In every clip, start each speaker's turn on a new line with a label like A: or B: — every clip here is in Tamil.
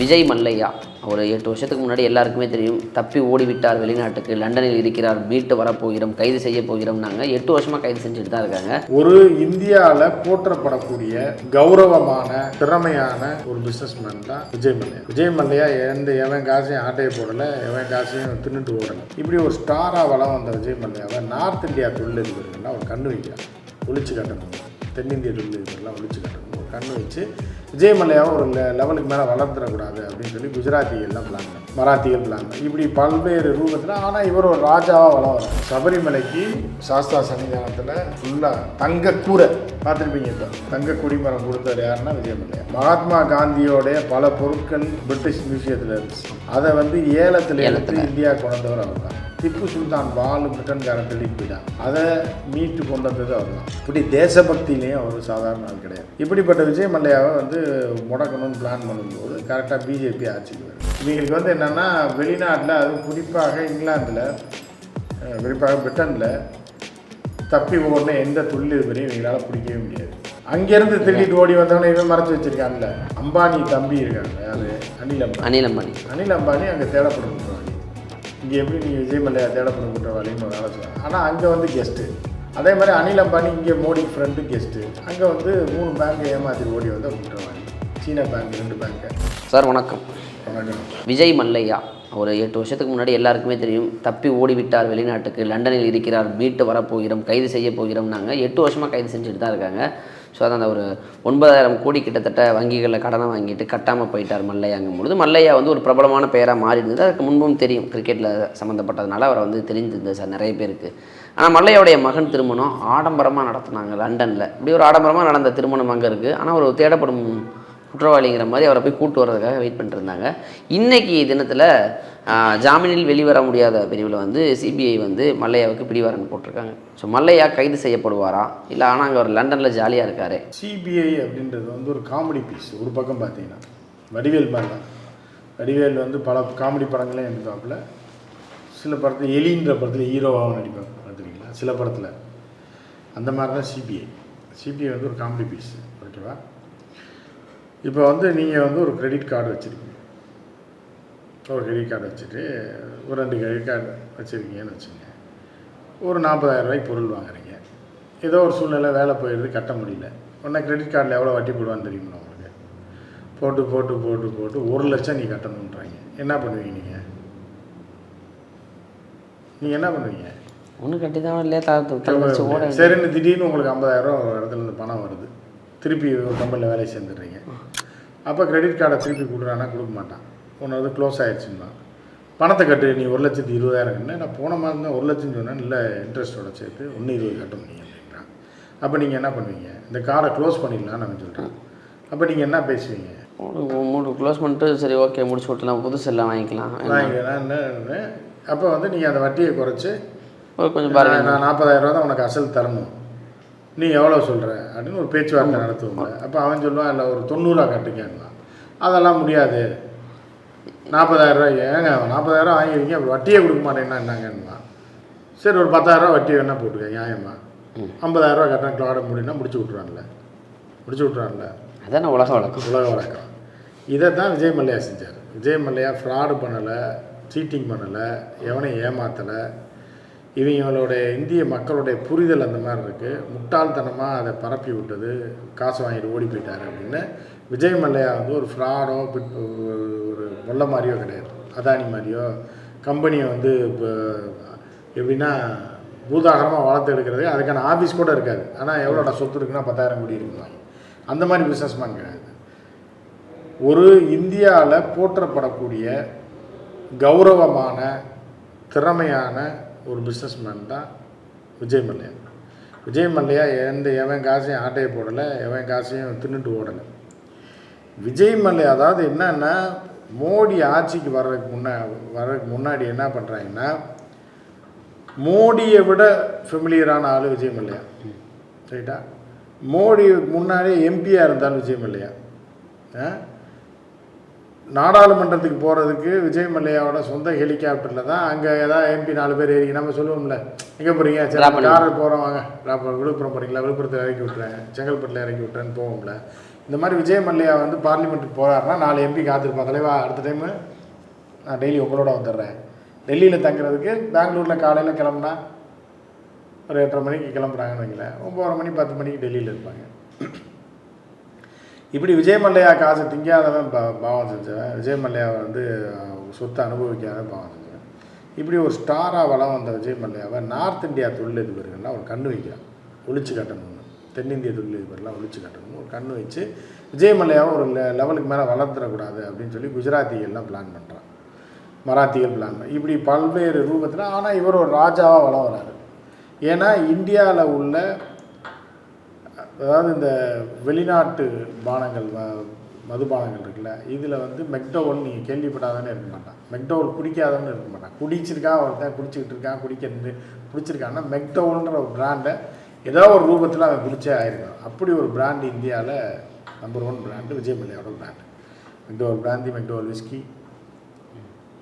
A: விஜய் மல்லையா? ஒரு எட்டு வருஷத்துக்கு முன்னாடி எல்லாருக்குமே தெரியும் தப்பி ஓடிவிட்டார் வெளிநாட்டுக்கு லண்டனில் இருக்கிறார் மீட்டு வரப்போகிறோம் கைது செய்ய போகிறோம்னாங்க. எட்டு வருஷமாக கைது செஞ்சுட்டு தான் இருக்காங்க.
B: ஒரு இந்தியாவில் போற்றப்படக்கூடிய கௌரவமான திறமையான ஒரு பிஸ்னஸ்மேன் தான் விஜய் மல்லையா. விஜய் மல்லையா எந்த எவன் காசையும் ஆட்டையை போடல எவன் காசையும் தின்னுட்டு ஓடல. இப்படி ஒரு ஸ்டாரா வளம் வந்த விஜய் மல்லையாவை நார்த் இந்தியா தொழிலதிபர்கள்லாம் அவர் கண்ணு வைக்கிறார் ஒழிச்சு கட்டணும் தென்னிந்திய தொழிலதிபர்லாம் ஒழிச்சு கட்டணும் கண்ணு வச்சு விஜய் மல்லையாவை ஒரு லெவலுக்கு மேலே வளர்த்துடக்கூடாது அப்படின்னு சொல்லி குஜராத்திகள்லாம் பிளான் பண்ணாங்க. மராத்திகள் பிளான். இப்படி பல்வேறு ரூபத்தில் ஆனால் இவர் ஒரு ராஜாவாக வளம் சபரிமலைக்கு சாஸ்தா சன்னிதானத்தில் ஃபுல்லாக தங்க கூரை பார்த்துருப்பீங்க இப்போ. தங்க குடிமரம் கொடுத்தவர் யாருன்னா விஜய் மல்லையா. மகாத்மா காந்தியோடைய பல பொருட்கள் பிரிட்டிஷ் மியூசியத்தில் இருந்துச்சு. அதை வந்து ஏலத்தில். எடுத்து இந்தியா கொண்டு வந்தவர் அவர் தான் திப்பு சுல்தான் பாலு பிரிட்டன்காரன் திருடி போயிட்டான் அதை மீட்டு கொண்டு வந்தது அவர் தான் இப்படி தேசபக்தியிலையும் அவர் சாதாரண ஆள் கிடையாது. இப்படிப்பட்ட விஜய் மல்லையாவை வந்து முடக்கணும்னு பிளான் பண்ணும்போது கரெக்டாக பிஜேபி ஆட்சிக்கு வரும். இவங்களுக்கு வந்து என்னென்னா வெளிநாட்டில் அதுவும் குறிப்பாக இங்கிலாந்தில் குறிப்பாக பிரிட்டனில் தப்பி ஓடின எந்த தொழிலதிபரையும் இவங்களால பிடிக்கவே முடியாது. அங்கேருந்து திருடிட்டு ஓடி வந்தவனை இவன் மறைச்சு வச்சிருக்கான்ல. அம்பானி தம்பி இருக்காங்க யாரு அனில் அம்பானி.
A: அனில் அம்பானி.
B: அனில் அம்பானி அங்கே தேடப்படும் குற்றவாளி இங்கே எப்படி நீங்கள் விஜய் மல்லையா? தேடப்படும் குற்றவாளின்னு ஒரு ஆலோசனை ஆனால் அங்கே வந்து கெஸ்ட்டு அதே மாதிரி அனில் அம்பானி இங்கே மோடி ஃப்ரெண்டு கெஸ்ட்டு அங்கே வந்து மூணு பேங்க் ஏமாற்றி ஓடி வந்த குற்றவாளி சீனா பேங்க் ரெண்டு பேங்க்கு
A: சார் வணக்கம்.
B: வணக்கம்.
A: விஜய் மல்லையா? ஒரு எட்டு வருஷத்துக்கு முன்னாடி எல்லாருக்குமே தெரியும் தப்பி ஓடிவிட்டார் வெளிநாட்டுக்கு லண்டனில் இருக்கிறார் மீட்டு வரப்போகிறோம் கைது செய்ய போகிறோம்னாங்க. எட்டு வருஷமாக கைது செஞ்சுட்டு தான் இருக்காங்க. ஸோ அதான் அந்த ஒரு ஒன்பதாயிரம் கோடி கிட்டத்தட்ட வங்கிகளில் கடனை வாங்கிட்டு கட்டாமல் போயிட்டார் மல்லையாங்கும் பொழுது மல்லையா வந்து ஒரு பிரபலமான பெயராக மாறி இருந்தது அதுக்கு முன்பும் தெரியும் கிரிக்கெட்டில் சம்மந்தப்பட்டதுனால அவரை வந்து தெரிஞ்சிருந்தது சார் நிறைய பேருக்கு. ஆனால் மல்லையாவுடைய மகன் திருமணம் ஆடம்பரமாக நடத்துனாங்க லண்டனில். இப்படி ஒரு ஆடம்பரமாக நடந்த திருமணம் அங்கே இருக்குது ஆனால் ஒரு தேடப்படும் குற்றவாளிங்கிற மாதிரி அவரை போய் கூட்டு வர்றதுக்காக வெயிட் பண்ணிட்டு இருந்தாங்க இன்னைக்கு தினத்தில் ஜாமீனில் வெளிவர முடியாத பிரிவில் வந்து சிபிஐ வந்து மல்லையாவுக்கு பிடிவாரன் போட்டிருக்காங்க. ஸோ மல்லையா கைது செய்யப்படுவாரா? இல்லை ஆனால் அங்கே அவர் லண்டனில் ஜாலியாக இருக்கார்.
B: சிபிஐ அப்படின்றது வந்து ஒரு காமெடி பீஸ் ஒரு பக்கம் பார்த்தீங்கன்னா. வடிவேல் மாதிரி தான். வடிவேல் வந்து பல காமெடி படங்களையும் எடுத்தாப்புல. சில படத்தில் எலின்ற படத்தில் ஹீரோவாகவும் நடிப்பாங்க பார்த்துருக்கீங்களா? சில படத்தில். அந்த மாதிரி தான் சிபிஐ சிபிஐ வந்து ஒரு காமெடி பீஸ் ஓகேவா? இப்போ வந்து நீங்கள் வந்து ஒரு கிரெடிட் கார்டு வச்சுருக்கீங்க. ஒரு கிரெடிட் கார்டு வச்சுட்டு ஒரு ரெண்டு கிரெடிட் கார்டு வச்சுருக்கீங்கன்னு வச்சுங்க. ஒரு நாற்பதாயிரம் ரூபாய்க்கு பொருள் வாங்குறீங்க. ஏதோ ஒரு சூழ்நிலை வேலை போயிடுது கட்ட முடியல. உடனே கிரெடிட் கார்டில் எவ்வளோ வட்டி போடுவான்னு தெரியுமா உங்களுக்கு? போட்டு போட்டு போட்டு போட்டு ஒரு லட்சம் நீ கட்டணுன்றாங்க. என்ன பண்ணுவீங்க நீங்கள் நீங்கள் என்ன பண்ணுவீங்க?
A: ஒன்று கட்டி தான் இல்லையா.
B: சரின்னு திடீர்னு உங்களுக்கு 50000 ரூபா ஒரு இடத்துல இருந்து பணம் வருது. திருப்பி ஒரு கம்பெனியில் வேலை சேர்ந்துடுறீங்க. அப்போ கிரெடிட் கார்டை திருப்பி கொடுக்குறானா? கொடுக்க மாட்டான். ஒன்று வந்து க்ளோஸ் ஆயிடுச்சுன்னா. பணத்தை கட்டு நீ ஒரு லட்சத்து இருபதாயிரம் நான் போன மாதம் தான் ஒரு லட்சம் சொன்னேன் இல்லை இன்ட்ரெஸ்ட்டோட சேர்த்து ஒன்று இருபது கட்டணும் நீ அப்படின்றான் அப்போ நீங்கள் என்ன பண்ணுவீங்க? இந்த காரை க்ளோஸ் பண்ணிடலாம்னு நான் சொல்கிறேன் அப்போ நீங்கள் என்ன பேசுவீங்க?
A: மூணு மூணு க்ளோஸ் பண்ணிட்டு சரி ஓகே முடிச்சு விட்டுலாம் புதுசு எல்லாம் வாங்கிக்கலாம்.
B: நான் என்ன அப்போ வந்து நீங்கள் அந்த வட்டியை குறைச்சி
A: கொஞ்சம்
B: நான் நாற்பதாயிரம் ரூபா தான் உனக்கு அசல் தரணும். நீ எவ்வளோ சொல்கிற? அப்படின்னு ஒரு பேச்சுவார்த்தை நடத்துவோங்க. அப்போ அவன் சொல்லுவான் இல்லை ஒரு தொண்ணூறுவா கட்டுங்கன்னா அதெல்லாம் முடியாது. நாற்பதாயிரம் ரூபாய் ஏங்க நாற்பதாயிரம் வாங்கிருக்கீங்க அப்புறம் வட்டியே கொடுக்க மாட்டேன்னா என்னங்கன்னா சரி ஒரு பத்தாயிரரூவா வட்டி வேணா போட்டுக்க நியாயமா? ஐம்பதாயிரரூவா கட்டினா கிளாட முடியும்னா முடிச்சு விட்ருவான்ல முடிச்சு விட்ருவான்ல
A: அதான உலக வழக்கம்.
B: உலக வழக்கம். இதை தான் விஜய் மல்லையா செஞ்சார். விஜய் மல்லையா ஃப்ராடு பண்ணலை சீட்டிங் பண்ணலை எவனையும் ஏமாத்தலை இவங்களுடைய இந்திய மக்களுடைய புரிதல் அந்த மாதிரி இருக்குது முட்டாள்தனமாக அதை பரப்பி விட்டது. காசு வாங்கிட்டு ஓடி போயிட்டாரு அப்படின்னு. விஜய் மல்லையா வந்து ஒரு ஃப்ராடோ ஒரு மொல்ல மாதிரியோ கிடையாது. அதானி மாதிரியோ கம்பெனியை வந்து இப்போ எப்படின்னா பூதாகரமாக வளர்த்து எடுக்கிறது அதுக்கான ஆஃபீஸ் கூட இருக்காது. ஆனால் எவ்வளோட சொத்து இருக்குன்னா பத்தாயிரம் கோடி இருக்குவாங்க அந்த மாதிரி பிஸ்னஸ்மேன் கிடையாது. ஒரு இந்தியாவில் போற்றப்படக்கூடிய கௌரவமான திறமையான ஒரு பிஸ்னஸ்மேன் தான் விஜய் மல்லையா. விஜய் மல்லையா எந்த எவன் காசையும் ஆட்டையை போடலை எவன் காசையும் தின்னுட்டு ஓடலை. விஜய் மல்லையா அதாவது என்னன்னா மோடி ஆட்சிக்கு வர்றதுக்கு முன்னா வர்றதுக்கு முன்னாடி என்ன பண்ணுறாங்கன்னா மோடியை விட ஃபெமிலியரான ஆள் விஜய் மல்லையா. ரைட்டா மோடி முன்னாடியே எம்பியாக இருந்தாலும் விஜய் மல்லையா? ஆ? நாடாளுமன்றத்துக்கு போகிறதுக்கு விஜய் மல்லையாவோட சொந்த ஹெலிகாப்டரில் தான் அங்கே ஏதாவது எம்பி நாலு பேர் ஏறி நம்ம சொல்லுவோம்ல. எங்கே போகிறீங்க சரி காரில் போகிறோம் வாங்க. விழுப்புரம் போகிறீங்களா விழுப்புரத்தில் இறக்கி விட்றேன் செங்கல்பட்டில் இறக்கி விட்றேன்னு போவோம்ல. இந்த மாதிரி விஜய் மல்லையா வந்து பார்லிமெண்ட்டுக்கு போகிறாருன்னா நாலு எம்பி காத்திருப்பான் தலைவா அடுத்த டைமு நான் டெய்லி உங்களோட வந்துடுறேன். டெல்லியில் தங்குறதுக்கு பெங்களூரில் காலையில் கிளம்புனா ஒரு எட்டரை மணிக்கு கிளம்புறாங்கன்னு வைங்களேன். ஒம்பது மணி பத்து மணிக்கு டெல்லியில் இருப்பாங்க. இப்படி விஜய் மல்லையா காசு திங்காதவன் பா பாவம் செஞ்சவன். விஜய் மல்லையாவை வந்து சொத்தை அனுபவிக்காதவன் பாவம் செஞ்சவன். இப்படி ஒரு ஸ்டாராக வளம் வந்த விஜய் மல்லையாவை நார்த் இந்தியா தொழிலதிபர்கள்லாம் ஒரு கண்ணு வைக்கிறான். ஒழிச்சு காட்டணும்னு. தென்னிந்திய தொழிலதிபர்லாம் ஒழிச்சு காட்டணும்னு ஒரு கண்ணு வச்சு விஜய் மல்லையாவை ஒரு லெவலுக்கு மேலே வளர்த்துடக்கூடாது அப்படின்னு சொல்லி குஜராத்திகள்லாம் பிளான் பண்ணுறான் மராத்திகள் பிளான் இப்படி பல்வேறு ரூபத்தில் ஆனால் இவர் ஒரு ராஜாவாக வளம் வராரு. ஏன்னா இந்தியாவில் உள்ள அதாவது இந்த வெளிநாட்டு பானங்கள் மதுபானங்கள் இருக்குல்ல இதில் வந்து மெக்டோவல் நீங்கள் கேள்விப்படாதவனே இருக்க மாட்டான். மெக்டோவல் குடிக்காதவனு இருக்க மாட்டான். குடிச்சிருக்கான் ஒருத்தன் குடிச்சிக்கிட்டு இருக்கான் குடிக்கிறது பிடிச்சிருக்கான்னா மெக்டோவல்ன்ற ஒரு பிராண்டை ஏதோ ஒரு ரூபத்தில் அவன் குடிச்சே ஆயிருக்கான். அப்படி ஒரு பிராண்ட் இந்தியாவில் number one brand Vijay மல்லையோட brand McDowell brandy McDowell whisky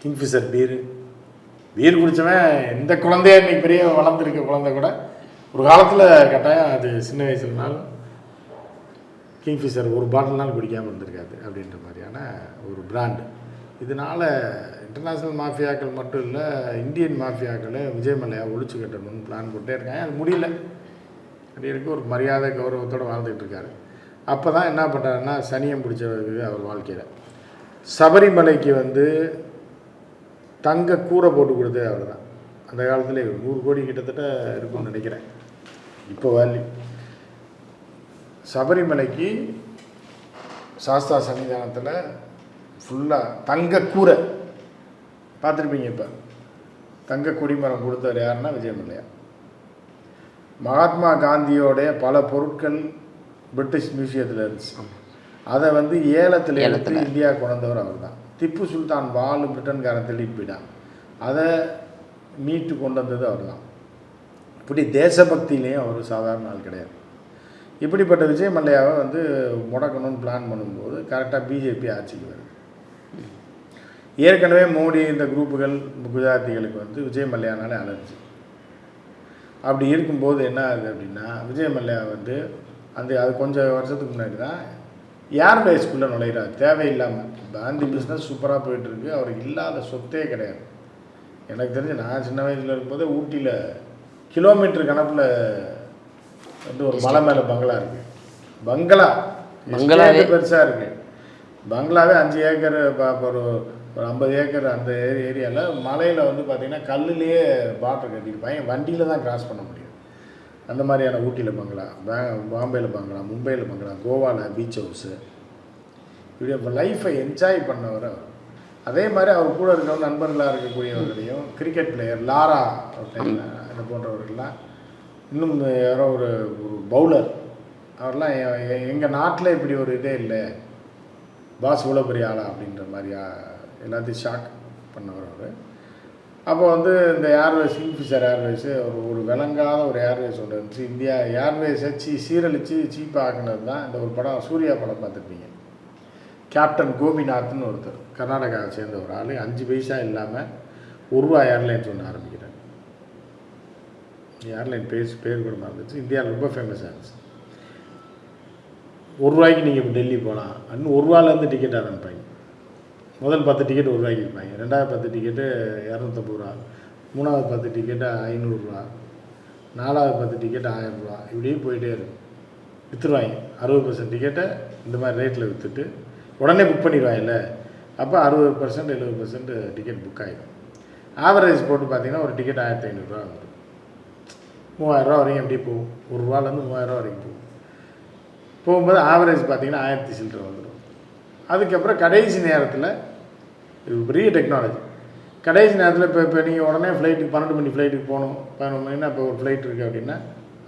B: Kingfisher beer beer குடித்தவன் எந்த குழந்தைய இன்னைக்கு பெரிய வளர்ந்துருக்க குழந்தை கூட ஒரு காலத்தில் கட்டாயம் அது சின்ன வயசுலனாலும் கிங்ஃபிஷர் ஒரு பாட்டில்னாலும் குடிக்காமல் இருந்திருக்காது அப்படின்ற மாதிரியான ஒரு பிராண்டு இதனால் இன்டர்நேஷ்னல் மாஃபியாக்கள் மட்டும் இல்லை இந்தியன் மாஃபியாக்களை விஜய் மல்லையா ஒழிச்சு கட்டணும்னு பிளான் போட்டே இருக்காங்க. அது முடியல. அப்படி இருக்க ஒரு மரியாதை கௌரவத்தோடு வாழ்ந்துகிட்டு இருக்காரு. அப்போ தான் என்ன பண்ணுறாருன்னா சனியம் பிடிச்சது அவர் வாழ்க்கையில். சபரிமலைக்கு வந்து தங்க கூரை போட்டு கொடுத்தது அவர் தான் அந்த காலத்தில் நூறு கோடி கிட்டத்தட்ட இருக்கும்னு நினைக்கிறேன். இப்போ வேல்யூ சபரிமலைக்கு சாஸ்தா சன்னிதானத்தில் ஃபுல்லாக தங்க கூரை. பார்த்துருப்பீங்க இப்போ. தங்க கொடிமரம் கொடுத்தவர் யாருன்னா விஜய் மல்லையா மகாத்மா காந்தியோடைய பல பொருட்கள் பிரிட்டிஷ் மியூசியத்தில் இருந்துச்சு. அதை வந்து ஏலத்தில் எடுத்து. இந்தியா கொண்டவர் அவர் தான் திப்பு சுல்தான் வால் பிரிட்டன்காரன் போயிட்டான். அதை மீட்டு கொண்டு வந்தது அவர் தான் இப்படி தேசபக்தியிலையும் அவர் சாதாரண ஆள் கிடையாது. இப்படிப்பட்ட விஜய் மல்லையாவை வந்து முடக்கணும்னு பிளான் பண்ணும்போது கரெக்டாக பிஜேபி ஆட்சிக்கு வருது. ஏற்கனவே மோடி இந்த குரூப்புகள் குஜராத்திகளுக்கு வந்து விஜய் மல்லையானாலே அலர்ஜி. அப்படி இருக்கும்போது என்ன ஆகுது அப்படின்னா விஜய் மல்லையா வந்து அந்த அது கொஞ்சம் வருஷத்துக்கு முன்னாடி தான் ஏர்வேஸ்க்குள்ளே நுழையிறாரு தேவையில்லாமல் காந்தி பிஸ்னஸ் சூப்பராக போயிட்டுருக்கு அவருக்கு இல்லாத சொத்தே கிடையாது. எனக்கு தெரிஞ்சு நான் சின்ன வயசில் இருக்கும்போதே ஊட்டியில் கிலோமீட்டர் கணக்கில் வந்து ஒரு மலை மேலே பங்களா இருக்குது பங்களா
A: பங்களாவே?
B: பெருசாக இருக்குது பங்களாவே அஞ்சு ஏக்கர் ஒரு ஒரு ஐம்பது ஏக்கர் அந்த ஏரி ஏரியாவில் மலையில் வந்து பார்த்திங்கன்னா கல்லுலேயே பாட்டர் கட்டியிருப்பாங்க வண்டியில் தான் கிராஸ் பண்ண முடியும். அந்த மாதிரியான ஊட்டியில் பங்களா பே பாம்பேயில் பங்களா மும்பையில் பங்களா கோவாவில் பீச் ஹவுஸு இப்படி இப்போ லைஃப்பை என்ஜாய் பண்ணவர் அவர் அதே மாதிரி அவர் கூட இருக்கிற நண்பர்களாக இருக்கக்கூடியவர்களையும் கிரிக்கெட் பிளேயர் லாரா இந்த போன்றவர்கள்லாம். இன்னும் யாரோ ஒரு ஒரு பவுலர். அவர்லாம் எங்கள் நாட்டில் இப்படி ஒரு இதே இல்லை. பாஸ் இவ்வளோ பெரிய ஆளா அப்படின்ற மாதிரியா எல்லாத்தையும் ஷாக் பண்ணவர் அவர். அப்போ வந்து இந்த ஏர்வேஸ் கிங்ஃபிஷர் ஏர்வேஸு ஒரு ஒரு விளங்காத ஒரு ஏர்வேஸ் ஒன்று இருந்துச்சு. இந்தியா ஏர்வேஸை சீ சீரழித்து சீப்பாக ஆக்குனது தான் இந்த ஒரு படம். சூர்யா படம் பார்த்துருப்பீங்க. கேப்டன் கோபிநாத்னு ஒருத்தர். கர்நாடகாவை சேர்ந்த ஒரு ஆள். அஞ்சு பைசா இல்லாமல் ஒரு ரூபா ஏர்லைன்ஸ் ஒன்று ஆரம்பிக்கும் ஏர்லைன் பேஸ் பேர் கூட மறந்துச்சு இந்தியாவில் ரொம்ப ஃபேமஸ் ஆச்சு ஒரு ரூபாய்க்கு நீங்கள் இப்போ டெல்லி போகலாம் இன்னும் ஒரு ரூபாலேருந்து டிக்கெட் ஆரம்பிப்பாங்க. முதல் பத்து டிக்கெட் ஒரு ரூபாய்க்கு இருப்பாங்க ரெண்டாவது பத்து டிக்கெட்டு இரநூத்தம்பது ரூபா. மூணாவது பத்து டிக்கெட்டு ஐநூறுரூவா நாலாவது பத்து டிக்கெட்டு ஆயிரம் ரூபா. இப்படியே போயிட்டே இருக்கும். விற்றுருவாங்க அறுபது பர்சன்ட் டிக்கெட்டை இந்த மாதிரி ரேட்டில் விற்றுட்டு உடனே புக் பண்ணிடுவாங்கல்ல அப்போ அறுபது பர்சன்ட் எழுபது பர்சன்ட் டிக்கெட் புக் ஆகிடும் ஆவரேஜ் போட்டு பார்த்தீங்கன்னா ஒரு டிக்கெட் ஆயிரத்தி ஐநூறுரூவா வந்துடும். மூவாயிரரூவா வரைக்கும் எப்படி போகும்? ஒரு ரூபாலேருந்து மூவாயிரரூவா வரைக்கும் போகும். போகும்போது ஆவரேஜ் பார்த்தீங்கன்னா ஆயிரத்தி சில்லரை வந்துடும். அதுக்கப்புறம் கடைசி நேரத்தில் இது பெரிய டெக்னாலஜி கடைசி நேரத்தில் இப்போ இப்போ நீங்கள் உடனே ஃப்ளைட்டுக்கு பன்னெண்டு மணி ஃப்ளைட்டுக்கு போகணும் பதினொன்று மணினா இப்போ ஒரு ஃப்ளைட் இருக்குது அப்படின்னா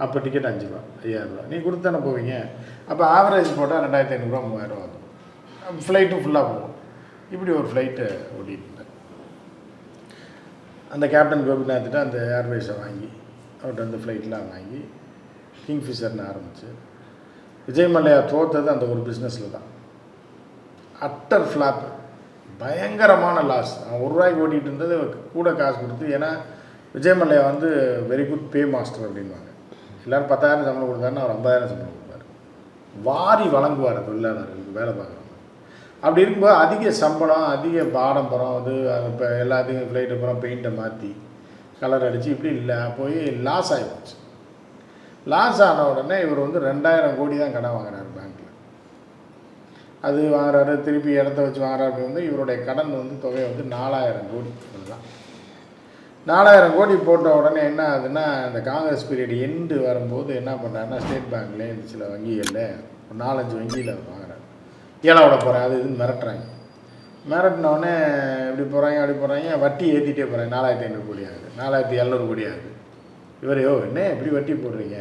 B: அப்போ டிக்கெட் அஞ்சு ரூபா. ஐயாயிரரூவா நீ கொடுத்து தானே போவீங்க? அப்போ ஆவரேஜ் போட்டால் ரெண்டாயிரத்தி ஐநூறுரூவா மூவாயிரரூவா வரும் ஃப்ளைட்டும் ஃபுல்லாக போகும். இப்படி ஒரு ஃப்ளைட்டை ஓட்டிகிட்டு இருந்தேன். அந்த கேப்டன் கோபிநாத்திட்ட அந்த ஏர்வேஸை வாங்கி அவர்கிட்ட வந்து ஃப்ளைட்லாம் வாங்கி கிங்ஃபிஷர்னு ஆரம்பிச்சு விஜய் மல்லையா தோற்றது அந்த ஒரு பிஸ்னஸில் தான். அட்டர் ஃப்ளாப் பயங்கரமான லாஸ் அவன் ஒரு ரூபாய்க்கு ஓட்டிகிட்டு இருந்தது கூட காசு கொடுத்து ஏன்னா விஜய் மல்லையா வந்து வெரி குட் பே மாஸ்டர் அப்படின்வாங்க எல்லோரும் பத்தாயிரம் சம்பளம் கொடுத்தாருன்னா அவர் ஐம்பதாயிரம் சம்பளம் கொடுப்பாரு. வாரி வழங்குவார் தொழிலாளர்களுக்கு வேலை பார்க்குறவங்க. அப்படி இருக்கும்போது அதிக சம்பளம் அதிக ஆடம்பரம் அது இப்போ எல்லாத்தையும் ஃப்ளைட்டு அப்புறம் பெயிண்ட்டை மாற்றி கலர் அடித்து இப்படி இல்லை போய் லாஸ் ஆகிப்போச்சு லாஸ் ஆன உடனே இவர் வந்து ரெண்டாயிரம் கோடி தான் கடன் வாங்குறாரு பேங்க்கில் அது வாங்குறாரு திருப்பி இடத்த வச்சு வாங்குறாரு வந்து இவருடைய கடன் வந்து தொகை வந்து நாலாயிரம் கோடி அதுதான் நாலாயிரம் கோடி போட்ட உடனே என்ன ஆகுதுன்னா இந்த காங்கிரஸ் பீரியட் எண்டு வரும்போது என்ன பண்ணுறாருன்னா ஸ்டேட் பேங்க்லேயே இந்த சில வங்கிகளில் ஒரு நாலஞ்சு வங்கியில் வாங்குறாரு. ஏழை விட போகிறேன் அது இதுன்னு மிரட்டுறாங்க. மிரட்டினோடனே இப்படி போகிறாங்க அப்படி போகிறாங்க வட்டி ஏற்றிட்டே போகிறாங்க நாலாயிரத்தி ஐநூறு கோடி ஆகுது. நாலாயிரத்தி எழுநூறு கோடி ஆகுது. இவர் யோ என்ன எப்படி வட்டி போடுறீங்க?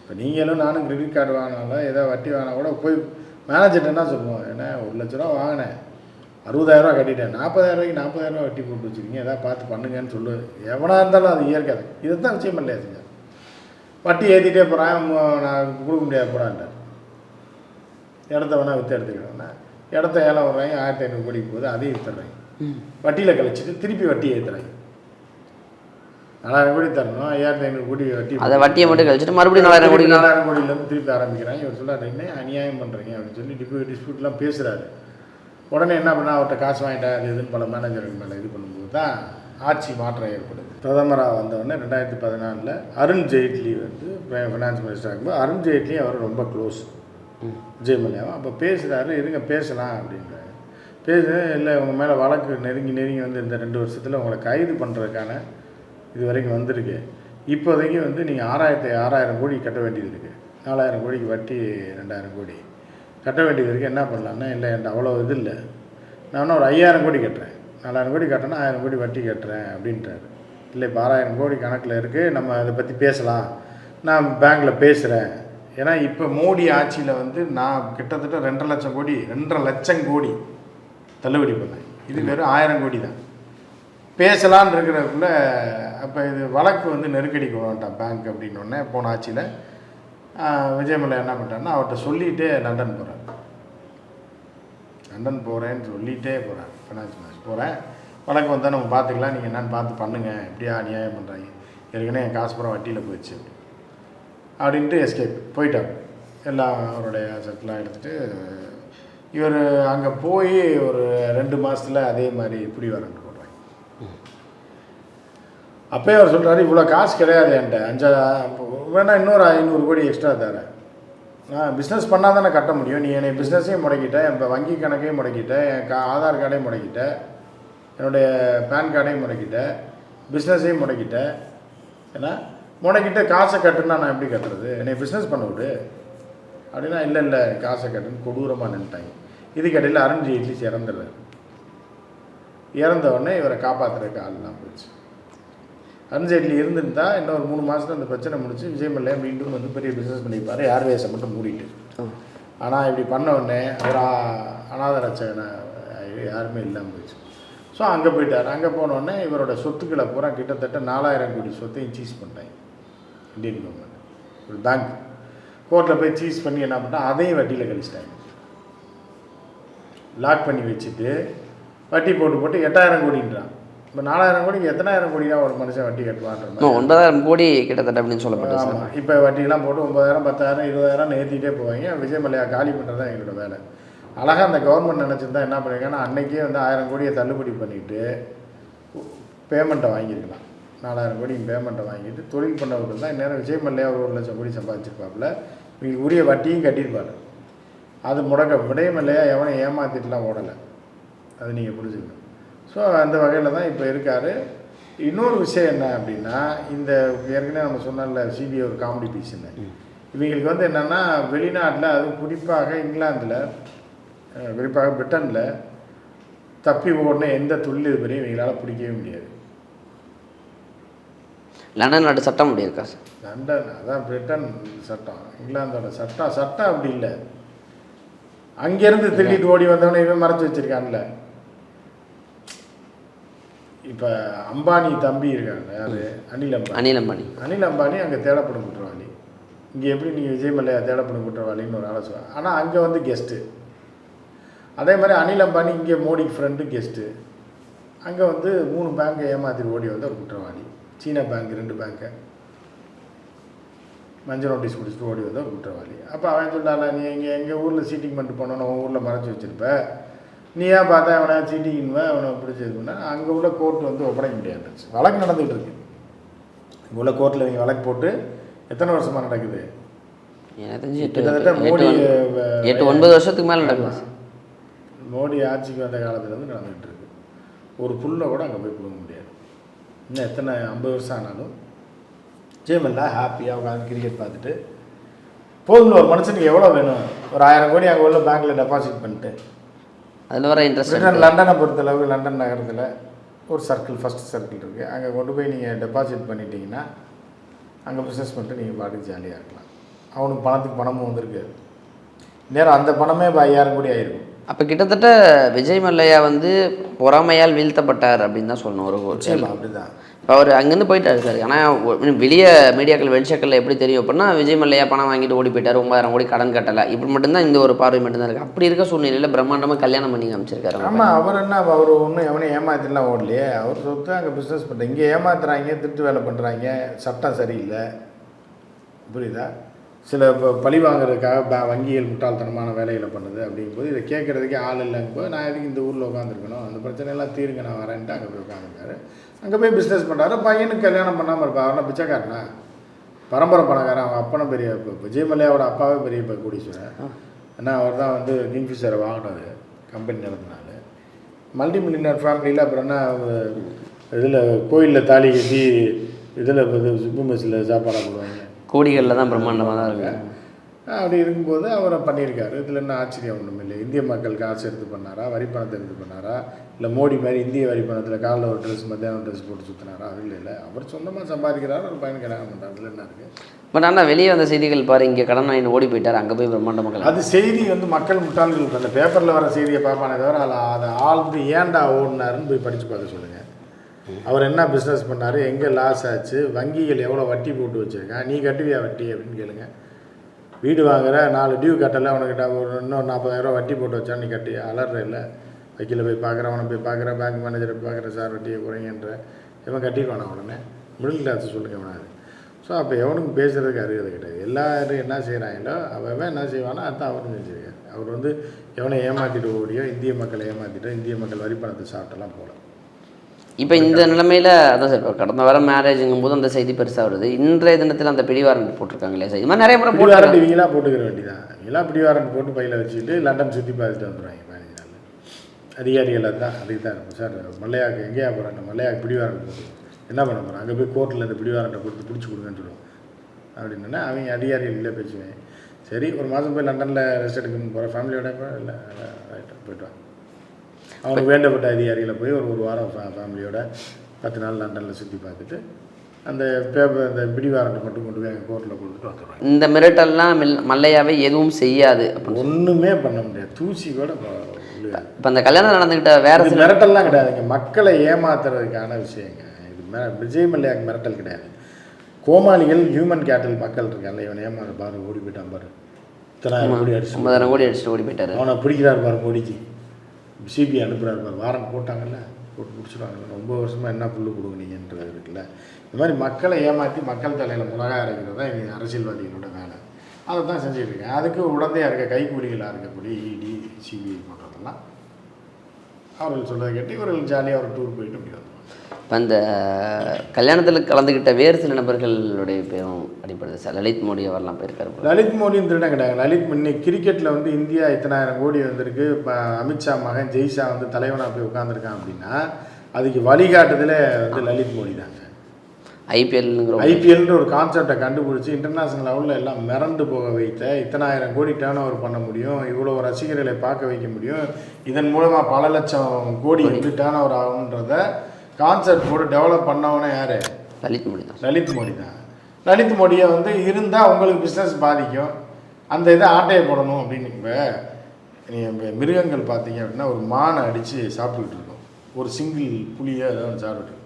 B: இப்போ நீங்களும் நானும் கிரெடிட் கார்டு வாங்கினாலும் ஏதோ வட்டி வாங்கினா கூட போய் மேனேஜர்கிட்ட என்ன சொல்லுவோம்? என்ன ஒரு லட்ச ரூபா வாங்கினேன். அறுபதாயிரரூவா கட்டிட்டேன். நாற்பதாயிரரூவாய்க்கு நாற்பதாயிரரூவா வட்டி போட்டு வச்சுருக்கீங்க. எதாவது பார்த்து பண்ணுங்கன்னு சொல்லுவேன் எவனாக இருந்தாலும் அது இயற்கை இதை தான் விஷயம் இல்லையா செஞ்சார் வட்டி ஏற்றிட்டே போகிறான் நான் கொடுக்க முடியாது. போகிறான்ட்டார் இடத்த வேணால் விற்று எடுத்துக்கிறேன்னா இடத்த ஏலம் விட்றாங்க ஆயிரத்தி ஐநூறு கோடிக்கு போகுது அதையும் விற்றுறாங்க வட்டியில் கழிச்சிட்டு திருப்பி வட்டி ஏற்றுறாங்க நாலாயிரம் கோடி தரணும் ஐயாயிரத்தி ஐநூறு கோடி வட்டி
A: அதை வட்டியை மட்டும் கழிச்சிட்டு மறுபடியும் நாலாயிரம் கோடி
B: நாலாயிரம் கோடியிலேருந்து திருப்பி ஆரம்பிக்கிறாங்க இவர் சொல்றாரு என்ன அநியாயம் பண்ணுறீங்க அப்படின்னு சொல்லி டிபு டிஸ்பியூட்லாம் பேசுகிறாரு உடனே என்ன பண்ணா அவர்கிட்ட காசு வாங்கிட்டா அது இதுன்னு பல மேனேஜருக்கு மேலே இது பண்ணும்போது தான் ஆட்சி மாற்றம் ஏற்படுது. பிரதமராக வந்தவுடனே ரெண்டாயிரத்தி பதினாலில் அருண் ஜெய்ட்லி வந்து ஃபினான்ஸ் மினிஸ்டர் ஆகும்போது அருண் ஜெய்ட்லி அவர் ரொம்ப க்ளோஸ் விஜய் அப்போ பேசுகிறாரு இருங்க பேசலாம் அப்படின்றாரு. பேசு இல்லை உங்கள் மேலே வழக்கு நெருங்கி நெருங்கி வந்து இந்த ரெண்டு வருஷத்தில் உங்களை கைது பண்ணுறதுக்கான இது வரைக்கும் வந்திருக்கு. இப்போதைக்கு வந்து நீங்கள் ஆறாயிரத்தி ஆறாயிரம் கோடி கட்ட வேண்டியது இருக்குது நாலாயிரம் கோடிக்கு வட்டி ரெண்டாயிரம் கோடி. கட்ட வேண்டியது இருக்குது என்ன பண்ணலான்னா இல்லை என்கிட்ட அவ்வளோ இது இல்லை. நான் இன்னும் ஒரு ஐயாயிரம் கோடி கட்டுறேன். நாலாயிரம் கோடி கட்டினா ஆயிரம் கோடி வட்டி கட்டுறேன் அப்படின்றாரு. இல்லை இப்போ ஆறாயிரம் கோடி கணக்கில் இருக்குது நம்ம அதை பற்றி பேசலாம். நான் பேங்க்கில் பேசுகிறேன் ஏன்னா இப்போ மோடி ஆட்சியில் வந்து நான் கிட்டத்தட்ட ரெண்டரை லட்சம் கோடி ரெண்டரை லட்சம் கோடி தள்ளுபடி பண்ணேன். இது வெறும் ஆயிரம் கோடி தான். பேசலான்னு இருக்கிறதுக்குள்ள அப்போ இது வழக்கு வந்து நெருக்கடிக்கு வேண்டாம் பேங்க் அப்படின்னோடனே போன ஆட்சியில். விஜயமலை என்ன பண்ணுறாருன்னா அவர்கிட்ட சொல்லிகிட்டே லண்டன் போகிறார் லண்டன் போகிறேன்னு சொல்லிகிட்டே போகிறார் ஃபினான்ஸ் மினிஸ்டர் போகிறேன் வழக்கு வந்தால் நம்ம பார்த்துக்கலாம். நீங்கள் என்னென்னு பார்த்து பண்ணுங்கள் எப்படியா அநியாயம் பண்ணுறாங்க ஏற்கனவே என் காசு பூரா வட்டியில் போயிடுச்சு. அப்படின்ட்டு எஸ்கேப் போயிட்டார் எல்லாம் அவருடைய செட்லாம் எடுத்துகிட்டு இவர் அங்கே போய் ஒரு ரெண்டு மாதத்தில் அதே மாதிரி இப்படி வரேன்னு போடுறாங்க அப்போயே அவர் சொல்கிறாரு இவ்வளோ காசு கிடையாது என்கிட்ட. அஞ்சா வேணா இன்னொரு ஐநூறு கோடி எக்ஸ்ட்ரா தரேன். நான் பிஸ்னஸ் பண்ணால் தானே கட்ட முடியும். நீ என்னை பிஸ்னஸையும் முடக்கிட்டேன் இப்போ வங்கி கணக்கையும் முடக்கிட்டேன் என் கா ஆதார் கார்டையும் முடக்கிட்டேன் என்னுடைய பேன் கார்டையும் முடக்கிட்டேன் பிஸ்னஸையும் முடக்கிட்டேன் ஏன்னா முடக்கிட்டு காசை கட்டுனா நான் எப்படி கட்டுறது? என்னை பிஸ்னஸ் பண்ண விடு. அப்படின்னா இல்லை இல்லை காசை கட்டுன்னு கொடூரமாக நின்ட்டாங்க இதுக்கடையில் அருண் ஜெய்ட்லி இறந்துடுறாரு. இறந்த உடனே இவரை காப்பாற்றுறதுக்கு ஆள்லாம் போச்சு அருண் ஜெய்ட்லி இருந்திருந்தா இன்னொரு மூணு மாதத்துல அந்த பிரச்சனை முடிச்சு விஜய் மல்லையா மீண்டும் வந்து பெரிய பிஸ்னஸ் பண்ணியிருப்பார். ஏர்வேஸை மட்டும் மூடிட்டு. ஆனால் இப்படி பண்ண உடனே அவர் அநாத ரச்சகனை யாருமே இல்லாமல் போயிடுச்சு. ஸோ அங்கே போயிட்டார். அங்கே போனோடனே இவரோட சொத்துக்களை பூரா கிட்டத்தட்ட நாலாயிரம் கோடி சொத்தையும் சீஸ் பண்ணிட்டாங்க. இந்தியன் கவர்மெண்ட் ஒரு பேங்க் கோர்ட்டில் போய் சீஸ் பண்ணி என்ன பண்ணா அதையும் வட்டியில் கழிச்சிட்டாங்க. லாக் பண்ணி வச்சுட்டு வட்டி போட்டு போட்டு எட்டாயிரம் கோடின்றான். இப்போ நாலாயிரம் கோடிக்கு எத்தனாயிரம் கோடி ஒரு மனுஷன் வட்டி கட்டுவான்ற
A: இன்னும் ஒன்பதாயிரம் கோடி கிட்டத்தட்ட அப்படின்னு சொல்லப்பட்டது
B: ஆமாம் இப்போ வட்டியெல்லாம் போட்டு ஒம்பதாயிரம் பத்தாயிரம் இருபதாயிரம் ஏற்றிட்டே போவாங்க. விஜய் மல்லையா காலி பண்ணுறது தான் எங்களோட வேலை. அழகாக அந்த கவர்மெண்ட் நினச்சிருந்தா என்ன பண்ணிருக்காங்கன்னா அன்னைக்கே வந்து ஆயிரம் கோடியை தள்ளுபடி பண்ணிவிட்டு பேமெண்ட்டை வாங்கியிருக்கலாம். நாலாயிரம் கோடி பேமெண்ட்டை வாங்கிட்டு தொழில் பண்ணவர்கள் தான் இந்நேரம் விஜய் மல்லையா ஒரு ஒரு லட்சம் கோடி சம்பாதிச்சிருப்பாப்புல. இவங்களுக்கு உரிய வட்டியும் கட்டியிருப்பாரு. அது முடக்க விடயம் இல்லையா எவனையும் ஏமாத்திட்டுலாம் ஓடலை. அது நீங்கள் புரிஞ்சுக்கணும். ஸோ அந்த வகையில் தான் இப்போ இருக்கார். இன்னொரு விஷயம் என்ன அப்படின்னா இந்த ஏற்கனவே நம்ம சொன்னோம்ல சிபிஐ ஒரு காமெடி பீஸ்ன்னு இவங்களுக்கு வந்து என்னென்னா வெளிநாட்டில் அதுவும் குறிப்பாக இங்கிலாந்தில் குறிப்பாக பிரிட்டனில் தப்பி ஓடின எந்த தொழிலதிபரையும் இவங்களால பிடிக்கவே முடியாது.
A: லண்டன் நாட்டு சட்டம் அப்படி இருக்கா சார்?
B: லண்டன் அதான் பிரிட்டன் சட்டம். இங்கிலாந்தோட சட்டம். சட்டம் அப்படி இல்லை. அங்கேருந்து திருடிட்டு ஓடி வந்தவனை இவன் மறைச்சு வச்சிருக்கான்ல. இப்போ அம்பானி தம்பி இருக்காங்க. யாரு? அனில் அம்பானி.
A: அனில் அம்பானி.
B: அனில் அம்பானி அங்கே தேடப்படும் குற்றவாளி. இங்கே எப்படி நீங்கள் விஜய் மல்லையா தேடப்படும் குற்றவாளின்னு ஒரு ஆளை சொல்லுவாங்க ஆனால் அங்கே வந்து கெஸ்ட்டு அதே மாதிரி அனில் அம்பானி இங்கே மோடி ஃப்ரெண்டு கெஸ்ட்டு அங்கே வந்து மூணு பேங்கை ஏமாத்திட்டு ஓடி வந்த ஒரு குற்றவாளி. சீன பேங்க் ரெண்டு பேங்க்கை மஞ்சள் நோட்டீஸ் பிடிச்சிட்டு ஓடி வந்த ஒரு குற்றவாளி. அப்போ அவன் சொல்லிட்டால நீ இங்கே எங்கள் ஊரில் சீட்டிங் பண்ணிட்டு போனோன்னு உன் ஊரில் மறைச்சி வச்சிருப்ப. நீ ஏன் பார்த்தா அவனை சீட்டிங்னுவ அவனை பிடிச்சதுன்னா அங்கே உள்ள கோர்ட் வந்து ஒப்படைக்க முடியாது வழக்கு நடந்துகிட்டு இருக்கு. இங்கே உள்ள கோர்ட்டில் இவங்க வழக்கு போட்டு எத்தனை வருஷமாக நடக்குது? கிட்டத்தட்ட மோடி
A: எட்டு ஒன்பது வருஷத்துக்கு மேலே நடக்குது.
B: மோடி ஆட்சிக்கு வந்த காலத்துலேருந்து நடந்துகிட்டு இருக்கு. ஒரு புல்லை கூட அங்கே போய் கொடுக்க முடியாது. இன்னும் எத்தனை ஐம்பது வருஷம் ஆனாலும் ஜெயமல்லா ஹாப்பியாக உட்காந்து கிரிக்கெட் பார்த்துட்டு போதும் ஒரு மனுஷனுக்கு எவ்வளோ வேணும்? ஒரு ஆயிரம் கோடி அங்கே உள்ள பேங்க்கில் டெபாசிட் பண்ணிட்டு.
A: அதில் வர இன்ட்ரெஸ்ட்
B: லண்டனை பொறுத்தளவு லண்டன் நகரத்தில் ஒரு சர்க்கிள் ஃபஸ்ட் சர்க்கிள் இருக்குது அங்கே கொண்டு போய் நீங்கள் டெபாசிட் பண்ணிட்டீங்கன்னா அங்கே பிஸ்னஸ் பண்ணிட்டு நீங்கள் பாட்டுக்கு ஜாலியாக இருக்கலாம். அவனுக்கு பணத்துக்கு பணமும் வந்திருக்காது நேரம் அந்த பணமே இப்போ ஐயாயிரம் கோடி ஆயிருக்கும்.
A: அப்போ கிட்டத்தட்ட விஜய் மல்லையா வந்து பொறாமையால் வீழ்த்தப்பட்டார் அப்படின்னு தான் சொல்லணும் ஒரு
B: அப்படிதான்.
A: இப்போ அவர் அங்கேருந்து போயிட்டாரு சார். ஆனால் வெளியே மீடியாக்கள் வெளிச்சக்கல்ல எப்படி தெரியும் அப்படின்னா விஜய் மல்லையா பணம் வாங்கிட்டு ஓடி போயிட்டார் ஒன்பதாயிரம் கோடி கடன் கட்டலை. இப்படி மட்டும்தான் இந்த ஒரு பார்வை மட்டும்தான் இருக்குது அப்படி இருக்க சூழ்நிலையில் பிரம்மாண்டமாக கல்யாணம் பண்ணி காமிச்சிருக்காரு
B: ஆமாம் அவர் என்ன அவர் ஒன்றும் எவனையும் ஏமாத்திலாம் ஓடலையே. அவர் சொத்து அங்கே பிஸ்னஸ் பண்ணுறாங்க இங்கே ஏமாத்துறாங்க திருட்டு வேலை பண்ணுறாங்க சட்டம் சரியில்லை. புரியுதா? சில இப்போ பழி வாங்குறதுக்காக ப வங்கிகள் முட்டாள்தனமான வேலைகளை பண்ணுது அப்படிங்கும்போது இதை கேட்குறதுக்கே ஆள் இல்லைங்கும்போது நான் எதுக்கு இந்த ஊரில் உட்காந்துருக்கணும் அந்த பிரச்சனையெல்லாம் தீருங்க நான் வரேன்ட்டு அங்கே போய் உட்காந்துருக்காரு அங்கே போய் பிஸ்னஸ் பண்ணுறாரு பையனுக்கு கல்யாணம் பண்ணாமல் இருப்பா. அவனா பிச்சைக்காரனா? பரம்பரை பணக்காரன். அவன் அப்பனை பெரிய விஜய் மல்லையாவோட அப்பாவே பெரிய இப்போ கோடீஸ்வரன் ஏன்னா அவர் தான் வந்து கிங்ஃபிஷரை வாங்கினாரு கம்பெனி நடத்தினாரு. மல்டி மில்லியனர் ஃபேமிலியில் அப்புறம் என்ன இதில் கோயிலில் தாலி கட்டி இதில் இது சுப்பு மெஸ்ஸில் சாப்பாடாக போடுவாங்க.
A: கோடிகளில் தான் பிரம்மாண்டமாக தான் இருக்கு.
B: அப்படி இருக்கும்போது அவரை பண்ணியிருக்காரு. இதில் என்ன ஆச்சரியம் ஒன்றும் இல்லை. இந்திய மக்கள் காசு எடுத்து பண்ணாரா? வரி பணத்தை எடுத்து பண்ணாரா? இல்லை மோடி மாதிரி இந்திய வரி பணத்தில் காலைல ஒரு ட்ரெஸ் மத்தியானம் ட்ரெஸ் போட்டு சுற்றினாரா அது இல்லை இல்லை. அவர் சொந்தமாக சம்பாதிக்கிறாரு ஒரு பையனுக்கு கல்யாணம் பண்ணுறாரு அதில் என்ன இருக்குது
A: பட் ஆனால் வெளியே வந்த செய்திகள் பாரு இங்கே கடன் வாங்கி ஓடி போயிட்டார். அங்கே போய் பிரம்மாண்டமாக கல்யாணம்
B: அது செய்தி வந்து மக்கள் முட்டாள்கள். அந்த பேப்பரில் வர செய்தியை பார்ப்பானே தவிர அதில் அதை ஆழ்ந்து ஏன்டா ஓடினாருன்னு போய் படித்து பார்க்க சொல்லுங்கள் அவர் என்ன பிஸ்னஸ் பண்ணார் எங்கே லாஸ் ஆச்சு வங்கிகள் எவ்வளோ வட்டி போட்டு வச்சுருக்கான் நீ கட்டுவியா வட்டி அப்படின்னு கேளுங்க. வீடு வாங்குற நாலு டியூ கட்டலை அவனுக்கிட்ட ஒரு இன்னும் நாற்பதாயிரரூவா வட்டி போட்டு வச்சா நீ கட்டி அலற இல்லை. வக்கீல போய் பார்க்குற அவனை போய் பார்க்குற பேங்க் மேனேஜரை போய் பார்க்குற சார் வட்டியை குறைங்கன்ற. இவன் கட்டிடுவானா உடனே? மிடில் கிளாஸ் சொல்லுங்க அவனாரு ஸோ அப்போ எவனுக்கும் பேசுகிறதுக்கு அருகதை கிடையாது. எல்லாரும் என்ன செய்கிறாங்களோ அவன் என்ன செய்வானோ அதான் அவரும் செஞ்சிருக்காரு. அவர் வந்து எவனை ஏமாற்றிட்டு ஓடியோ இந்திய மக்களை ஏமாற்றிட்டோ இந்திய மக்கள் வரி பணத்தை சாப்பிட்டெல்லாம் போகலாம்
A: இப்போ இந்த நிலைமையில் அதான் சார் இப்போ கடந்த வாரம் மேரேஜுங்கும் போது அந்த செய்தி பெருசாக வருது. இன்றைய தினத்தில் அந்த பிடிவாரண்ட் போட்டிருக்காங்களே சார்? இது மாதிரி நிறைய முறை போட்டு
B: பிடிவாரண்ட் இவங்களா போட்டுக்கிற வேண்டியதான் இவங்களாம் பிடிவாரண்ட் போட்டு பையில் வச்சுட்டு லண்டன் சுற்றி பார்த்துட்டு வந்துடுவாங்க நாள் அதிகாரிகள் தான் அதுக்கு தான் இருக்கும் சார். மல்லையாக்கு எங்கேயா போகிறாங்க மல்லையாக்கு பிடிவாரண்ட் போட்டு என்ன பண்ண போகிறோம் அங்கே போய் கோர்ட்டில் இந்த பிடிவாரண்ட்டை கொடுத்து பிடிச்சி கொடுங்கன்னு சொல்லுவோம் அப்படின்னா அவங்க அதிகாரிகளே பேசுவேன் சரி ஒரு மாதம் போய் லண்டனில் ரெஸ்ட் எடுக்கணும் போகிற ஃபேமிலியோட இல்லை ரைட்டு போயிட்டு வாங்க. அவனுக்கு வேண்டப்பட்ட அதிகாரிகளை போய் ஒரு ஒரு வாரம் ஃபே ஃபேமிலியோட பத்து நாள் லண்டனில் சுற்றி பார்த்துட்டு அந்த பேப்பர் அந்த பிடிவாரண்ட்டை மட்டும் கொண்டு போய் கோர்ட்டில் கொடுத்துட்டு வந்துடுவாங்க
A: இந்த மிரட்டல்லாம் மில்- மல்லையாவே எதுவும் செய்யாது
B: ஒன்றுமே பண்ண முடியாது. தூசி கூட.
A: இப்போ அந்த கல்யாணம் நடந்துக்கிட்ட வேற
B: மிரட்டல்லாம் கிடையாதுங்க மக்களை ஏமாத்துறதுக்கான விஷயங்க. இது மே விஜய் மல்லையாக்கு மிரட்டல் கிடையாது. கோமாளிகள் ஹியூமன் கேட்டல் மக்கள் இருக்காங்கல்ல இவன் ஏமாறு பாரு ஓடி போயிட்டான் பாரு. இத்தனை கோடி அடிச்சு
A: ஐம்பதாயிரம் கோடி அடிச்சுட்டு ஓடி போயிட்டாரு.
B: அவனை பிடிக்கிறார் பாரு மோடிக்கு. சிபிஐ அனுப்புகிறாரு வாரம் வாரண்ட் போட்டாங்கல்ல போட்டு பிடிச்சிடுவாங்கல்ல ரொம்ப வருஷமாக என்ன புல்லு கொடுக்குனீங்கன்றது இருக்குல்ல. இந்த மாதிரி மக்களை ஏமாற்றி மக்கள் தலையில் மிளகா இறக்கிறது தான் எங்கள் அரசியல்வாதிகளோட வேலை. அதை தான் செஞ்சுட்டு அதுக்கு உடந்தையாக இருக்க கைக்கூலிகளாக இருக்கக்கூடிய இடி சிபிஐ போன்றதெல்லாம் அவர்கள் சொல்கிறத கேட்டு இவர்கள் ஜாலியாக ஒரு டூர் போயிட்டு அப்படி
A: இப்போ அந்த கல்யாணத்தில் கலந்துக்கிட்ட வேறு சில நபர்களுடைய பேரும் அடிப்படுது சார் லலித் மோடி அவர்லாம் போயிருக்காரு.
B: லலித் மோடியும் திருடம் கிடையாது. லலித் இன்னைக்கு கிரிக்கெட்டில் வந்து இந்தியா இத்தனாயிரம் கோடி வந்திருக்கு. இப்போ அமித்ஷா மகன் ஜெய்ஷா வந்து தலைவனாக போய் உட்காந்துருக்கான் அப்படின்னா அதுக்கு வழிகாட்டுதலே வந்து லலித் மோடி தாங்க
A: ஐபிஎல்ங்கிற
B: ஐபிஎல்ன்ற ஒரு கான்செப்டை கண்டுபிடிச்சி இன்டர்நேஷனல் லெவலில் எல்லாம் மிரண்டு போக வைத்த இத்தனாயிரம் கோடி டேர்ன் ஓவர் பண்ண முடியும் இவ்வளோ ரசிகர்களை பார்க்க வைக்க முடியும் இதன் மூலமாக பல லட்சம் கோடி வந்து டேர்ன் ஓவர் ஆகுன்றத கான்செப்ட் போட்டு டெவலப் பண்ணவனே யார்?
A: லலித் மோடி தான்.
B: லலித் மோடி தான். லலித் மோடியை வந்து இருந்தால் உங்களுக்கு பிஸ்னஸ் பாதிக்கும். அந்த இதை ஆட்டையை போடணும் அப்படின்னு இப்போ நீங்கள் மிருகங்கள் பார்த்தீங்க அப்படின்னா ஒரு மானை அடித்து சாப்பிட்டுக்கிட்டு இருக்கும். ஒரு சிங்கிள் புளியை ஏதாவது சாப்பிட்டு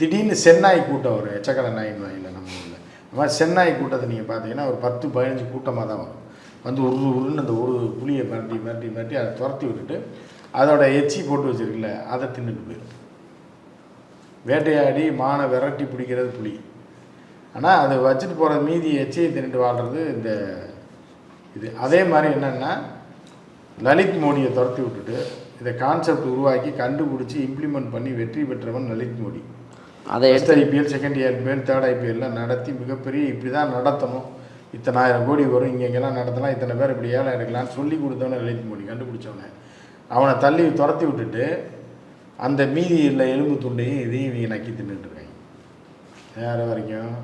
B: திடீர்னு சென்னாய் கூட்டம் வரும். எச்சக்கலை நாயின் வாயில் நம்ம ஊரில். இந்த மாதிரி சென்னாய் கூட்டத்தை நீங்கள் பார்த்தீங்கன்னா ஒரு பத்து பதினஞ்சு கூட்டமாக தான் வரும். வந்து ஒரு உருன்னு அந்த ஒரு புளியை மிரட்டி மிரட்டி மிரட்டி அதை துரத்தி விட்டுட்டு அதோட எச்சி போட்டு வச்சிருக்குல்ல அதை தின்னுட்டு போயிடும் வேட்டையாடி மானை விரட்டி பிடிக்கிறது புலி. ஆனால் அதை வச்சுட்டு போகிற மீதி எச்சையை தின்னுட்டு வாழ்கிறது இந்த இது. அதே மாதிரி என்னென்னா லலித் மோடியை துரத்தி விட்டுட்டு இதை கான்செப்ட் உருவாக்கி கண்டுபிடிச்சி இம்ப்ளிமெண்ட் பண்ணி வெற்றி பெற்றவன் லலித் மோடி.
A: அதை
B: first IPL second IPL third ஐபிஎல்லாம் நடத்தி மிகப்பெரிய இப்படி தான் நடத்தணும் இத்தனாயிரம் கோடி வரும் இங்கே இங்கெல்லாம் நடத்தலாம் இத்தனை பேர் இப்படி ஏழை எடுக்கலாம்னு சொல்லி கொடுத்தவன லலித் மோடி கண்டுபிடிச்சவன. அவனை தள்ளி துரத்தி விட்டுட்டு அந்த மீதி உள்ள எலும்பு துண்டையும் இதையும் இவங்க நக்கி தின்னுட்டு இருக்காங்க யார் வரைக்கும்?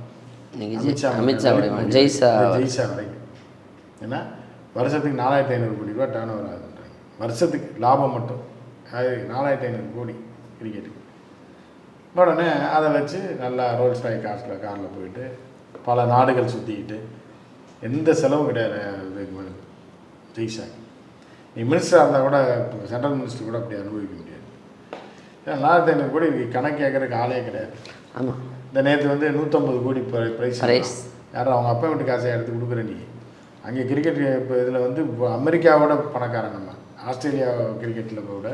B: அமித்ஷா
A: அமித்ஷா. ஜெய்ஷா
B: ஜெய்ஷா வரைக்கும். ஏன்னா வருஷத்துக்கு நாலாயிரத்தி ஐநூறு கோடி ரூபா டேர்ன் ஓவர் ஆகுதுன்றாங்க. வருஷத்துக்கு லாபம் மட்டும். அது நாலாயிரத்தி ஐநூறு கோடி கிரிக்கெட்டுக்கு உடனே அதை வச்சு நல்லா ரோல்ஸ் ராய் காசில் காரில் போயிட்டு பல நாடுகள் சுற்றிக்கிட்டு எந்த செலவும் கிடையாது. ஜெய்ஷா. நீ மினிஸ்டராக இருந்தால் கூட சென்ட்ரல் மினிஸ்டர் கூட அப்படி அனுபவிக்க முடியாது. நாலாயிரத்தி ஐநூறு கோடி கணக்கு கேட்கறதுக்கு ஆளே கிடையாது.
A: ஆமாம்
B: இந்த நேற்று வந்து நூற்றம்பது கோடி ப்ரைஸ்
A: Prize.
B: யாரும் அவங்க அப்பா வீட்டு காசை எடுத்து கொடுக்குற நீ. அங்கே கிரிக்கெட் இப்போ இதில் வந்து அமெரிக்காவோட பணக்காரன் நம்ம. ஆஸ்திரேலியா கிரிக்கெட்டில் கூட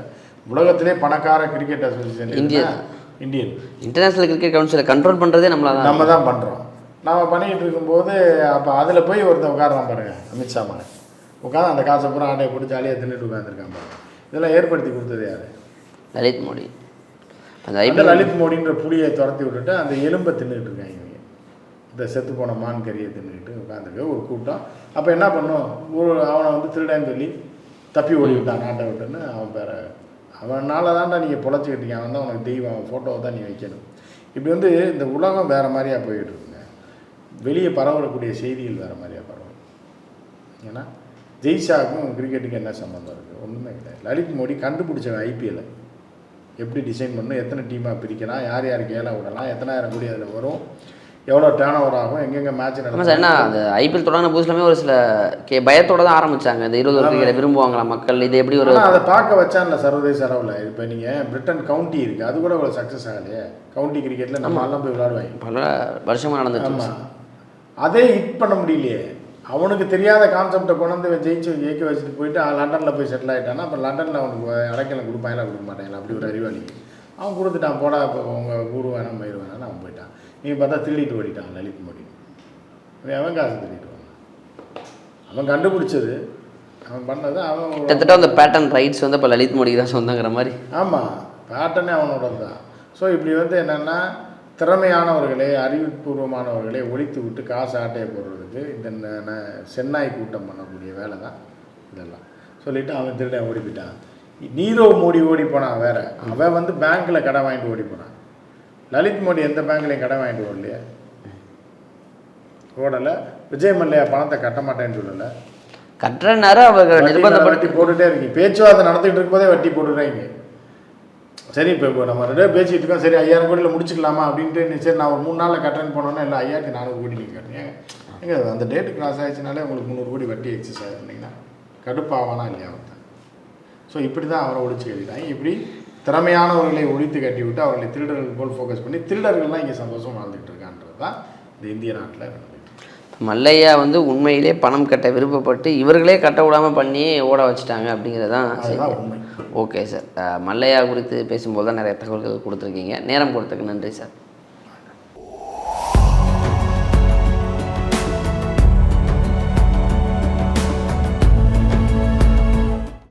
B: உலகத்திலே பணக்கார cricket association
A: India.
B: Indian.
A: International cricket கவுன்சிலை control பண்ணுறதே நம்மளா
B: நம்ம தான் பண்ணுறோம் நம்ம பண்ணிக்கிட்டு இருக்கும்போது அப்போ அதில் போய் ஒருத்தன் உட்காரான் பாருங்க அமித்ஷா மாதிரி உட்காந்து அந்த காசை பூரா ஆட்டையை போட்டு ஜாலியாக தின்னுட்டு உட்காந்துருக்கான் பாருங்க. இதெல்லாம் ஏற்படுத்தி கொடுத்தது யார்?
A: லலித் மோடி. அந்த ஐபிஎல்
B: லலித் மோடின்ற புளியை துரத்தி விட்டுட்டு அந்த எலும்பை தின்னுட்டு இருக்காங்க இவங்க. இந்த செத்து போன மான் கறியை தின்னுக்கிட்டு உட்காந்துருக்க ஒரு கூட்டம். அப்போ என்ன பண்ணும்? ஒரு அவனை வந்து திருடன்னு சொல்லி தப்பி ஓடி விட்டான் நாட்டை விட்டுன்னு அவன் பேரை அவனால தான்டா நீங்கள் பொழைச்சிக்கிட்டீங்க அவன் தான் உனக்கு தெய்வம் அவன் ஃபோட்டோவை தான் நீ வைக்கணும். இப்படி வந்து இந்த உலகம் வேறு மாதிரியா போயிட்டு இருக்குங்க. வெளியே பரவக்கூடிய செய்திகள் வேறு மாதிரியா பரவும். ஏன்னா ஜெய்ஷாவுக்கும் கிரிக்கெட்டுக்கு என்ன சம்மந்தம் இருக்குது ஒன்றுமே கிடையாது. லலித் மோடி கண்டுபிடிச்சவன் ஐபிஎல்லை எப்படி டிசைன் பண்ணணும் எத்தனை டீமாக பிரிக்கலாம் யார் யாருக்கு ஏழை விடலாம் எத்தனாயிரம் கோடி அதில் வரும் எவ்வளோ டேர்ன் ஓவர் ஆகும் எங்கெங்கே மேட்ச்
A: ஆமாம் சார் என்ன அந்த ஐபிஎல் தொடங்கின புதுசுலாமே ஒரு சில கே பயத்தோட தான் ஆரம்பிச்சாங்க. இந்த இருபது கிரிக்கெட்டை விரும்புவாங்களா மக்கள்? இது எப்படி ஒரு
B: அதை பார்க்க வச்சான்ல சர்வதேச அளவில். இப்போ நீங்கள் பிரிட்டன் கவுண்டி இருக்குது அது கூட ஒரு சக்ஸஸ் ஆகலையே. கவுண்டி கிரிக்கெட்டில் நம்ம எல்லாம் போய் விளையாடுவாங்க.
A: பல வருஷமாக.
B: ஆமாம் அதே ஹிட் பண்ண முடியலையே. அவனுக்கு தெரியாத கான்செப்டை கொண்டு வந்து ஜெயிச்சு ஜெயிக்க வச்சுட்டு போயிட்டு லண்டனில் போய் செட்டில் ஆகிட்டான்னா அப்போ லண்டனில் அவனுக்கு அடைக்கலம் கொடுப்பாங்களா கொடுக்க மாட்டாங்களா அப்படி ஒரு அறிவாளி அவன் கொடுத்துட்டான் போடா இப்போ உங்கள் ஊர் வேணாம் மயிர் வேணாம்னு அவன் போயிட்டான். நீங்கள் பார்த்தா திருடிட்டு ஓடிட்டான் லலித் மோடி அவன் காசு திருடிட்டு வந்தான். அவன் கண்டுபிடிச்சது. அவன் பண்ணது அவன்
A: கிட்டத்தட்ட அந்த பேட்டர்ன் ரைட்ஸ் வந்து இப்போ லலித் மோடிக்கு தான் சொந்தங்கிற மாதிரி.
B: ஆமாம் பேட்டர்னே அவனோட தான் ஸோ இப்படி வந்து என்னென்னா திறமையானவர்களை அறிவுபூர்வமானவர்களை ஒழித்து விட்டு காசு ஆட்டையை போடுறதுக்கு இந்த சென்னாய் கூட்டம் பண்ணக்கூடிய வேலை தான் இதெல்லாம். சொல்லிவிட்டு அவன் திருடன் ஓடி போயிட்டான் நீரவ் மோடி ஓடி போனான் வேற. அவன் வந்து பேங்க்கில் கடன் வாங்கிட்டு ஓடி போனான். லலித் மோடி எந்த பேங்க்லையும் கடன் வாங்கிட்டு ஓடலையே ஓடலை. விஜய் மல்லையா பணத்தை கட்ட மாட்டேன்னு சொல்லலை.
A: கட்டுறனாரு அவர்
B: வட்டி
A: நிர்பந்தப்பட்டு
B: வட்டி போட்டுட்டே இருக்கீங்க. பேச்சுவார்த்தை நடத்திட்டு இருக்கும்போதே வட்டி போட்டுடுறாங்க. சரி இப்போ இப்போ நம்ம ரெண்டு பேசிட்டு இருக்கோம். சரி ஐயாயிரம் கோடியில் முடிச்சுக்கலாமா அப்படின்ட்டு சரி நான் ஒரு மூணு நாளில் கட்டுறேன்னு போனோன்னா இல்லை ஐயாயிரத்தி நானூறு கோடி நீங்கள் கட்டுறீங்க ஏங்க அந்த டேட்டு கிராஸ் ஆயிடுச்சுனாலே உங்களுக்கு முந்நூறு கோடி வட்டி எக்ஸஸ் ஆகிருந்தீங்கன்னா கடுப்பாவானா இல்லையா அவர்தான் ஸோ இப்படி தான் அவரை ஒழிச்சு கட்டிட்டாங்க. இப்படி திறமையானவர்களை ஒழித்து கட்டி விட்டு அவர்களை திருடர்கள் போல் ஃபோக்கஸ் பண்ணி திருடர்கள்லாம் இங்கே சந்தோஷம் வாழ்ந்துட்டு இருக்கான்றது தான் இந்த இந்திய நாட்டில்.
A: மல்லையா வந்து உண்மையிலே பணம் கட்ட விருப்பப்பட்டு இவர்களே கட்ட விடாமல் பண்ணி ஓட வச்சுட்டாங்க அப்படிங்கிறது தான்
B: அதுதான் உண்மை.
A: Okay sir. மல்லையா குறித்து பேசும்போது தான் நிறைய தகவல்கள் கொடுத்துருக்கீங்க. நேரம் கொடுத்ததுக்கு நன்றி சார்.